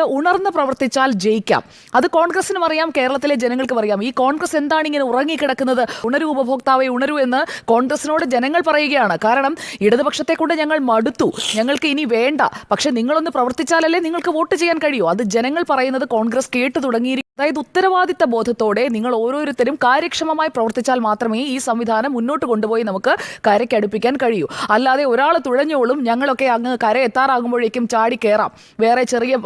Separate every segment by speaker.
Speaker 1: ഉണർന്ന് പ്രവർത്തിച്ചാൽ ജയിക്കാം. അത് കോൺഗ്രസിനും അറിയാം കേരളത്തിലെ ജനങ്ങൾക്കും അറിയാം. ഈ കോൺഗ്രസ് എന്താണ് ഇങ്ങനെ ഉറങ്ങിക്കിടക്കുന്നത്? ഉണരു ഉപഭോക്താവെ ഉണരു എന്ന് കോൺഗ്രസിനോട് ജനങ്ങൾ പറയുകയാണ്. കാരണം ഇടതുപക്ഷത്തെ കൊണ്ട് ഞങ്ങൾ മടുത്തു. ഞങ്ങൾക്ക് ഇനി വേണ്ട. പക്ഷെ നിങ്ങളൊന്ന് പ്രവർത്തിച്ചാലല്ലേ നിങ്ങൾക്ക് വോട്ട് ചെയ്യാൻ കഴിയൂ. അത് ജനങ്ങൾ പറയുന്നത് കോൺഗ്രസ് കേട്ടു തുടങ്ങിയിരിക്കും അതായത് ഉത്തരവാദിത്ത ബോധത്തോടെ നിങ്ങൾ ഓരോരുത്തരും കാര്യക്ഷമമായി പ്രവർത്തിച്ചാൽ മാത്രമേ ഈ സംവിധാനം മുന്നോട്ട് കൊണ്ടുപോയി നമുക്ക് കരയ്ക്കടുപ്പിക്കാൻ കഴിയൂ. അല്ലാതെ ഒരാൾ തുഴഞ്ഞോളും ഞങ്ങളൊക്കെ അങ്ങ് കര എത്താറാകുമ്പോഴേക്കും ചാടി കയറാം വേറെ ചെറിയ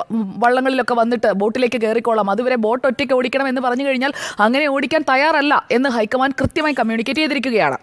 Speaker 1: വള്ളങ്ങളിലൊക്കെ വന്നിട്ട് ബോട്ടിലേക്ക് കയറിക്കോളാം അതുവരെ ബോട്ട് ഒറ്റയ്ക്ക് ഓടിക്കണം എന്ന് പറഞ്ഞു കഴിഞ്ഞാൽ അങ്ങനെ ഓടിക്കാൻ തയ്യാറല്ല എന്ന് ഹൈക്കമാൻഡ് കൃത്യമായി കമ്മ്യൂണിക്കേറ്റ് ചെയ്തിരിക്കുകയാണ്.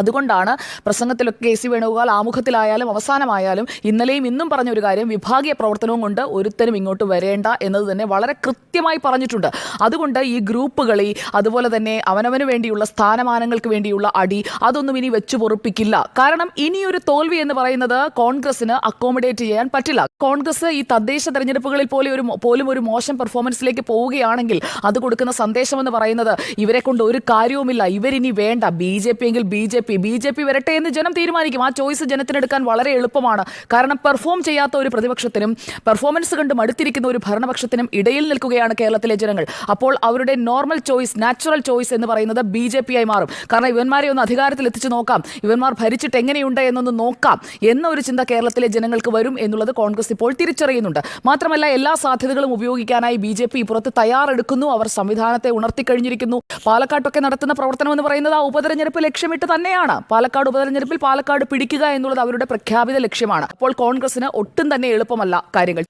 Speaker 1: അതുകൊണ്ടാണ് പ്രസംഗത്തിലൊക്കെ കെ സി വേണുഗോപാൽ ആമുഖത്തിലായാലും അവസാനമായാലും ഇന്നലെയും ഇന്നും പറഞ്ഞ ഒരു കാര്യം വിഭാഗീയ പ്രവർത്തനവും കൊണ്ട് ഒരുത്തരും ഇങ്ങോട്ട് വരേണ്ട എന്നത് തന്നെ വളരെ കൃത്യമായി പറഞ്ഞിട്ടുണ്ട്. അതുകൊണ്ട് ഈ ഗ്രൂപ്പുകളി അതുപോലെ തന്നെ അവനവന് വേണ്ടിയുള്ള സ്ഥാനമാനങ്ങൾക്ക് വേണ്ടിയുള്ള അടി അതൊന്നും ഇനി വെച്ചു പൊറുപ്പിക്കില്ല. കാരണം ഇനിയൊരു തോൽവി എന്ന് പറയുന്നത് കോൺഗ്രസിന് അക്കോമഡേറ്റ് ചെയ്യാൻ പറ്റില്ല. കോൺഗ്രസ് ഈ തദ്ദേശ തെരഞ്ഞെടുപ്പുകളിൽ പോലെ ഒരു പോലും ഒരു മോശം പെർഫോമൻസിലേക്ക് പോവുകയാണെങ്കിൽ അത് കൊടുക്കുന്ന സന്ദേശം എന്ന് പറയുന്നത് ഇവരെ കൊണ്ട് ഒരു കാര്യവുമില്ല. ഇവരിനി വേണ്ട. ബി ജെ പി എങ്കിൽ B J P. B J P വരട്ടെ എന്ന് ജനം തീരുമാനിക്കും. ആ ചോയ്സ് ജനത്തിനെടുക്കാൻ വളരെ എളുപ്പമാണ്. കാരണം പെർഫോം ചെയ്യാത്ത ഒരു പ്രതിപക്ഷത്തിനും പെർഫോമൻസ് കണ്ട് മടുത്തിരിക്കുന്ന ഒരു ഭരണപക്ഷത്തിനും ഇടയിൽ നിൽക്കുകയാണ് കേരളത്തിലെ ജനങ്ങൾ. അപ്പോൾ അവരുടെ നോർമൽ ചോയ്സ് നാച്ചുറൽ ചോയ്സ് എന്ന് പറയുന്നത് ബി ജെ പി ആയി മാറും. കാരണം ഇവന്മാരെ ഒന്ന് അധികാരത്തിൽ എത്തിച്ചു നോക്കാം. ഇവന്മാർ ഭരിച്ചിട്ട് എങ്ങനെയുണ്ട് എന്നൊന്ന് നോക്കാം. എന്ന ഒരു ചിന്ത കേരളത്തിലെ ജനങ്ങൾക്ക് വരും എന്നുള്ളത് കോൺഗ്രസ് ഇപ്പോൾ തിരിച്ചറിയുന്നുണ്ട്. മാത്രമല്ല എല്ലാ സാധ്യതകളും ഉപയോഗിക്കാനായി ബി ജെ പി പുറത്ത് തയ്യാറെടുക്കുന്നു. അവർ സംവിധാനത്തെ ഉണർത്തിക്കഴിഞ്ഞിരിക്കുന്നു. പാലക്കാട്ടൊക്കെ നടത്തുന്ന പ്രവർത്തനം എന്ന് പറയുന്നത് ആ ഉപതെരഞ്ഞെടുപ്പ് ലക്ഷ്യമിട്ട് തന്നെയാണ്. പാലക്കാട് ഉപതെരഞ്ഞെടുപ്പിൽ പാലക്കാട് പിടിക്കുക എന്നുള്ളത് അവരുടെ പ്രഖ്യാപിത ലക്ഷ്യമാണ്. അപ്പോൾ കോൺഗ്രസിന് ഒട്ടും തന്നെ എളുപ്പമല്ല കാര്യങ്ങൾ.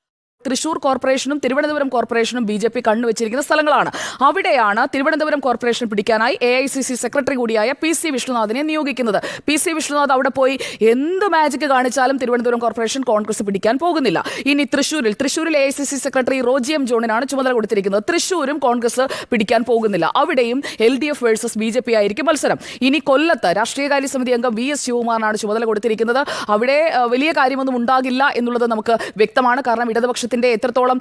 Speaker 1: തൃശൂർ കോർപ്പറേഷനും തിരുവനന്തപുരം കോർപ്പറേഷനും ബി ജെ പി കണ്ണുവച്ചിരിക്കുന്ന സ്ഥലങ്ങളാണ്. അവിടെയാണ് Thiruvananthapuram corporation പിടിക്കാനായി A I C C secretary കൂടിയായ പി സി വിഷ്ണുനാഥിനെ നിയോഗിക്കുന്നത്. പി സി വിഷ്ണുനാഥ് അവിടെ പോയി എന്ത് മാജിക് കാണിച്ചാലും തിരുവനന്തപുരം കോർപ്പറേഷൻ കോൺഗ്രസ് പിടിക്കാൻ പോകുന്നില്ല. ഇനി തൃശൂരിൽ തൃശൂരിൽ A I C C secretary Roji M ജോണിനാണ് ചുമതല കൊടുത്തിരിക്കുന്നത്. തൃശൂരും കോൺഗ്രസ് പിടിക്കാൻ പോകുന്നില്ല. അവിടെയും L D F versus B J P ആയിരിക്കും മത്സരം. ഇനി കൊല്ലത്ത് രാഷ്ട്രീയകാര്യ സമിതി അംഗം വി എസ് ശിവകുമാറിനാണ് ചുമതല കൊടുത്തിരിക്കുന്നത്. അവിടെ വലിയ കാര്യമൊന്നും ഉണ്ടാകില്ല എന്നുള്ളത് നമുക്ക് വ്യക്തമാണ്. കാരണം ഇടതുപക്ഷത്തിന്റെ എത്രത്തോളം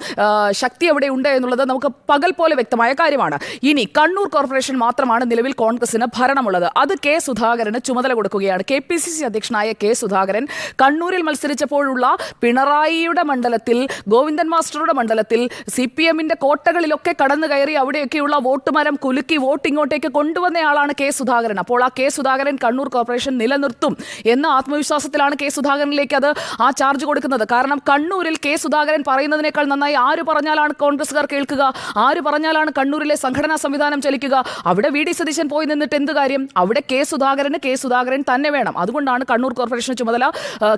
Speaker 1: ശക്തി അവിടെ ഉണ്ട് എന്നുള്ളത് നമുക്ക് പകൽ പോലെ വ്യക്തമായ കാര്യമാണ്. ഇനി കണ്ണൂർ കോർപ്പറേഷൻ മാത്രമാണ് നിലവിൽ കോൺഗ്രസിന് ഭരണമുള്ളത്. അത് കെ സുധാകരന് ചുമതല കൊടുക്കുകയാണ്. കെ പി സി സി അധ്യക്ഷനായ കെ സുധാകരൻ കണ്ണൂരിൽ മത്സരിച്ചപ്പോഴുള്ള പിണറായിയുടെ മണ്ഡലത്തിൽ ഗോവിന്ദൻ മാസ്റ്ററുടെ മണ്ഡലത്തിൽ സി പി എമ്മിന്റെ കോട്ടകളിലൊക്കെ കടന്നു കയറി അവിടെയൊക്കെയുള്ള വോട്ട് മരം കുലുക്കി വോട്ട് ഇങ്ങോട്ടേക്ക് കൊണ്ടുവന്നയാളാണ് കെ സുധാകരൻ. അപ്പോൾ ആ കെ സുധാകരൻ കണ്ണൂർ കോർപ്പറേഷൻ നിലനിർത്തും എന്ന ആത്മവിശ്വാസത്തിലാണ് കെ സുധാകരനിലേക്ക് അത് ആ ചാർജ് കൊടുക്കുന്നത്. കാരണം കണ്ണൂരിൽ കെ സുധാകരൻ പറയുന്നതിനേക്കാൾ നന്നായി ആര് പറഞ്ഞാലാണ് കോൺഗ്രസ്സുകാർ കേൾക്കുക? ആര് പറഞ്ഞാലാണ് കണ്ണൂരിലെ സംഘടനാ സംവിധാനം ചലിക്കുക? അവിടെ വി ഡി സതീശൻ പോയി നിന്നിട്ട് എന്ത് കാര്യം? അവിടെ കെ സുധാകരന് കെ സുധാകരൻ തന്നെ വേണം. അതുകൊണ്ടാണ് കണ്ണൂർ കോർപ്പറേഷന് ചുമതല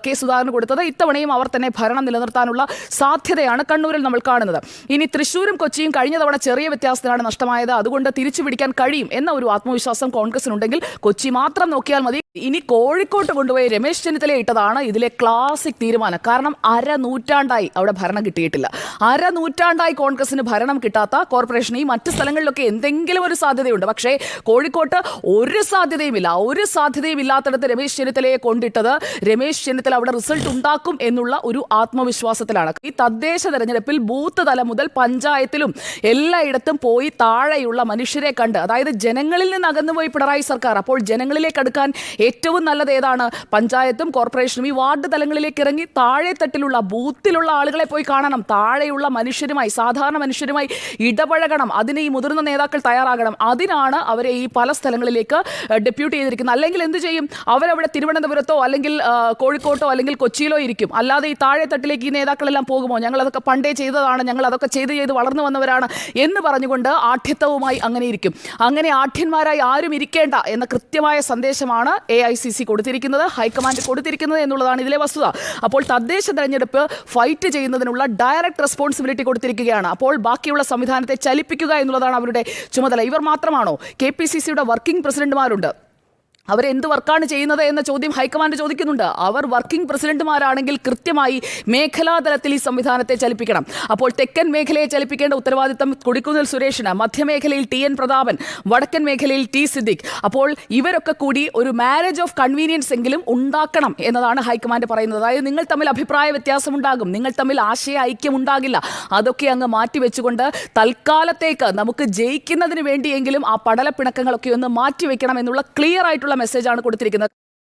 Speaker 1: കെ സുധാകരന് കൊടുത്തത്. ഇത്തവണയും അവർ തന്നെ ഭരണം നിലനിർത്താനുള്ള സാധ്യതയാണ് കണ്ണൂരിൽ നമ്മൾ കാണുന്നത്. ഇനി തൃശ്ശൂരും കൊച്ചിയും കഴിഞ്ഞ തവണ ചെറിയ വ്യത്യാസത്തിലാണ് നഷ്ടമായത്. അതുകൊണ്ട് തിരിച്ചു പിടിക്കാൻ കഴിയും എന്ന ഒരു ആത്മവിശ്വാസം കോൺഗ്രസിനുണ്ടെങ്കിൽ കൊച്ചി മാത്രം നോക്കിയാൽ മതി. ഇനി കോഴിക്കോട്ട് കൊണ്ടുപോയി രമേശ് ചെന്നിത്തല ഇട്ടതാണ് ഇതിലെ ക്ലാസിക് തീരുമാനം. കാരണം അര നൂറ്റാണ്ടായി അവിടെ ഭരണം കിട്ടിയിട്ടില്ല. അര നൂറ്റാണ്ടായി കോൺഗ്രസിന് ഭരണം കിട്ടാത്ത കോർപ്പറേഷൻ ഈ മറ്റ് സ്ഥലങ്ങളിലൊക്കെ എന്തെങ്കിലും ഒരു സാധ്യതയുണ്ട്. പക്ഷേ കോഴിക്കോട്ട് ഒരു സാധ്യതയുമില്ല. ഒരു സാധ്യതയും ഇല്ലാത്തടത്ത് രമേശ് ചെന്നിത്തലയെ കൊണ്ടിട്ടത് രമേശ് ചെന്നിത്തല അവിടെ റിസൾട്ട് ഉണ്ടാക്കും എന്നുള്ള ഒരു ആത്മവിശ്വാസത്തിലാണ്. ഈ തദ്ദേശ തെരഞ്ഞെടുപ്പിൽ ബൂത്ത് തലം മുതൽ പഞ്ചായത്തിലും എല്ലായിടത്തും പോയി താഴെയുള്ള മനുഷ്യരെ കണ്ട് അതായത് ജനങ്ങളിൽ നിന്ന് അകന്നുപോയി പിണറായി സർക്കാർ അപ്പോൾ ജനങ്ങളിലേക്ക് അടുക്കാൻ ഏറ്റവും നല്ലത് ഏതാണ്? പഞ്ചായത്തും കോർപ്പറേഷനും ഈ വാർഡ് തലങ്ങളിലേക്ക് ഇറങ്ങി താഴെ തട്ടിലുള്ള ബൂത്തിലുള്ള ആളുകളെ പോയി കാണണം. താഴെയുള്ള മനുഷ്യരുമായി സാധാരണ മനുഷ്യരുമായി ഇടപഴകണം. അതിന് ഈ മുതിർന്ന നേതാക്കൾ തയ്യാറാകണം. അതിനാണ് അവരെ ഈ പല സ്ഥലങ്ങളിലേക്ക് ഡെപ്യൂട്ട് ചെയ്തിരിക്കുന്നത്. അല്ലെങ്കിൽ എന്ത് ചെയ്യും? അവരവിടെ തിരുവനന്തപുരത്തോ അല്ലെങ്കിൽ കോഴിക്കോട്ടോ അല്ലെങ്കിൽ കൊച്ചിയിലോ ഇരിക്കും. അല്ലാതെ ഈ താഴെ തട്ടിലേക്ക് ഈ നേതാക്കളെല്ലാം പോകുമോ? ഞങ്ങൾ അതൊക്കെ പണ്ടേ ചെയ്തതാണ്. ഞങ്ങൾ അതൊക്കെ ചെയ്ത് ചെയ്ത് വളർന്നു വന്നവരാണ് എന്ന് പറഞ്ഞുകൊണ്ട് ആഠ്യത്വവുമായി അങ്ങനെ ഇരിക്കും. അങ്ങനെ ആഠ്യന്മാരായി ആരും ഇരിക്കേണ്ട എന്ന കൃത്യമായ സന്ദേശമാണ് ഐ സി സി കൊടുത്തിരിക്കുന്നത് ഹൈക്കമാൻഡ് കൊടുത്തിരിക്കുന്നത് എന്നുള്ളതാണ് ഇതിലെ വസ്തുത. അപ്പോൾ തദ്ദേശ തെരഞ്ഞെടുപ്പ് ഫൈറ്റ് ചെയ്യുന്നതിനുള്ള ഡയറക്ട് റെസ്പോൺസിബിലിറ്റി കൊടുത്തിരിക്കുകയാണ്. അപ്പോൾ ബാക്കിയുള്ള സംവിധാനത്തെ ചലിപ്പിക്കുക എന്നുള്ളതാണ് അവരുടെ ചുമതല. ഇവർ മാത്രമാണോ? കെ പി സി സിയുടെ വർക്കിംഗ് പ്രസിഡന്റുമാരുണ്ട് അവരെന്ത് വർക്കാണ് ചെയ്യുന്നത് എന്ന ചോദ്യം ഹൈക്കമാൻഡ് ചോദിക്കുന്നുണ്ട്. അവർ വർക്കിംഗ് പ്രസിഡന്റുമാരാണെങ്കിൽ കൃത്യമായി മേഖലാതലത്തിൽ ഈ സംവിധാനത്തെ ചലിപ്പിക്കണം. അപ്പോൾ തെക്കൻ മേഖലയെ ചലിപ്പിക്കേണ്ട ഉത്തരവാദിത്തം കൊടിക്കുന്നിൽ സുരേഷിന് മധ്യമേഖലയിൽ ടി എൻ പ്രതാപൻ വടക്കൻ മേഖലയിൽ ടി സിദ്ദിഖ്. അപ്പോൾ ഇവരൊക്കെ കൂടി ഒരു മാരേജ് ഓഫ് കൺവീനിയൻസ് എങ്കിലും ഉണ്ടാക്കണം എന്നതാണ് ഹൈക്കമാൻഡ് പറയുന്നത്. അതായത് നിങ്ങൾ തമ്മിൽ അഭിപ്രായ വ്യത്യാസമുണ്ടാകും നിങ്ങൾ തമ്മിൽ ആശയ ഐക്യം ഉണ്ടാകില്ല. അതൊക്കെ അങ്ങ് മാറ്റിവെച്ചുകൊണ്ട് തൽക്കാലത്തേക്ക് നമുക്ക് ജയിക്കുന്നതിന് വേണ്ടിയെങ്കിലും ആ പടലപ്പിണക്കങ്ങളൊക്കെ ഒന്ന് മാറ്റിവെക്കണം എന്നുള്ള ക്ലിയർ ആയിട്ടുള്ള മെസ്സേജാണ് കൊടുത്തിരിക്കുന്നത്.